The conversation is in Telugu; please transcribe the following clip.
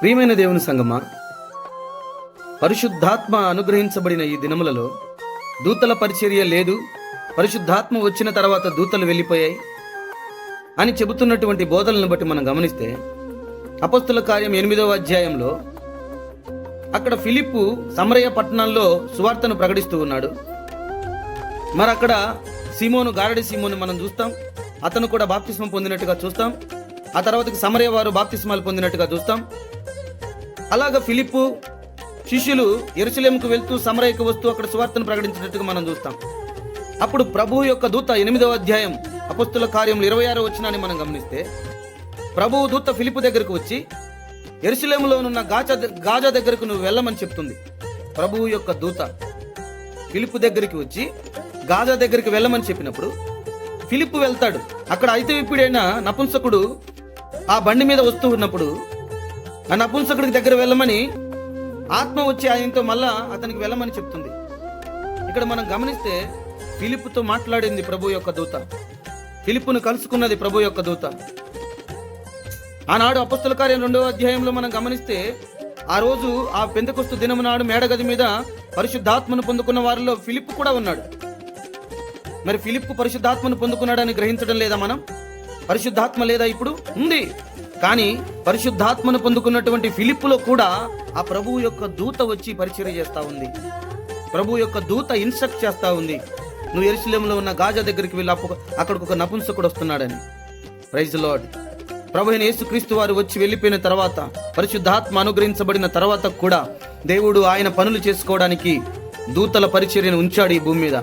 ప్రియమైన దేవుని సంగమా పరిశుద్ధాత్మ అనుగ్రహించబడిన ఈ దినములలో దూతల పరిచర్య లేదు పరిశుద్ధాత్మ వచ్చిన తర్వాత దూతలు వెళ్ళిపోయాయి అని చెబుతున్నటువంటి బోధలను బట్టి మనం గమనిస్తే అపస్తుల కార్యం ఎనిమిదవ అధ్యాయంలో అక్కడ ఫిలిప్పు సమరయ పట్టణంలో సువార్తను ప్రకటిస్తూ ఉన్నాడు. మరి అక్కడ సీమోను గారడి సీమోను మనం చూస్తాం. అతను కూడా బాప్తిస్మం పొందినట్టుగా చూస్తాం. ఆ తర్వాతకి సమరయ వారు బాప్తిస్మాలు పొందినట్టుగా చూస్తాం. అలాగ ఫిలిప్పు శిష్యులు ఎరుసలేంకు వెళ్తూ సమరయ్యకు వస్తూ అక్కడ సువార్తను ప్రకటించినట్టుగా మనం చూస్తాం. అప్పుడు ప్రభు యొక్క దూత ఎనిమిదవ అధ్యాయం అపస్తుల కార్యములు ఇరవై ఆరో వచ్చినాన్ని మనం గమనిస్తే ప్రభువు దూత ఫిలిపు దగ్గరకు వచ్చి ఎరుసలేములోనున్న గాజా గాజా దగ్గరకు నువ్వు వెళ్ళమని చెప్తుంది. ప్రభువు యొక్క దూత ఫిలిపు దగ్గరికి వచ్చి గాజా దగ్గరికి వెళ్ళమని చెప్పినప్పుడు ఫిలిప్పు వెళ్తాడు. అక్కడ అయితే ఇప్పుడైనా నపుంసకుడు ఆ బండి మీద వస్తూ ఉన్నప్పుడు ఆ నపుంసకుడికి దగ్గర వెళ్ళమని ఆత్మ వచ్చి ఆయనతో మళ్ళా అతనికి వెళ్ళమని చెప్తుంది. ఇక్కడ మనం గమనిస్తే ఫిలిప్తో మాట్లాడింది ప్రభు యొక్క దూత. ఫిలిప్ను కలుసుకున్నది ప్రభు యొక్క దూత. ఆనాడు అపస్తుల కార్యం రెండవ అధ్యాయంలో మనం గమనిస్తే ఆ రోజు ఆ పెంతకొస్తు దినము నాడు మేడగది మీద పరిశుద్ధాత్మను పొందుకున్న వారిలో ఫిలిప్ కూడా ఉన్నాడు. మరి ఫిలిప్ పరిశుద్ధాత్మను పొందుకున్నాడని గ్రహించడం లేదా మనం? పరిశుద్ధాత్మ లేదా ఇప్పుడు? ఉంది. కానీ పరిశుద్ధాత్మను పొందుకున్నటువంటి ఫిలిప్పులో కూడా ఆ ప్రభువు యొక్క దూత వచ్చి పరిచయం చేస్తా ఉంది. ప్రభు యొక్క దూత ఇన్స్ట్రక్ట్ చేస్తా ఉంది. నువ్వు ఎరుసలేంలో ఉన్న గాజా దగ్గరికి వెళ్ళి అప్పు అక్కడికి ఒక నపుంసకుడు వస్తున్నాడని. ప్రైజ్ లార్డ్ ప్రభు అయిన యేసుక్రీస్తు వారు వచ్చి వెళ్ళిపోయిన తర్వాత పరిశుద్ధాత్మ అనుగ్రహించబడిన తర్వాత కూడా దేవుడు ఆయన పనులు చేసుకోవడానికి దూతల పరిచర్యను ఉంచాడు ఈ భూమి మీద.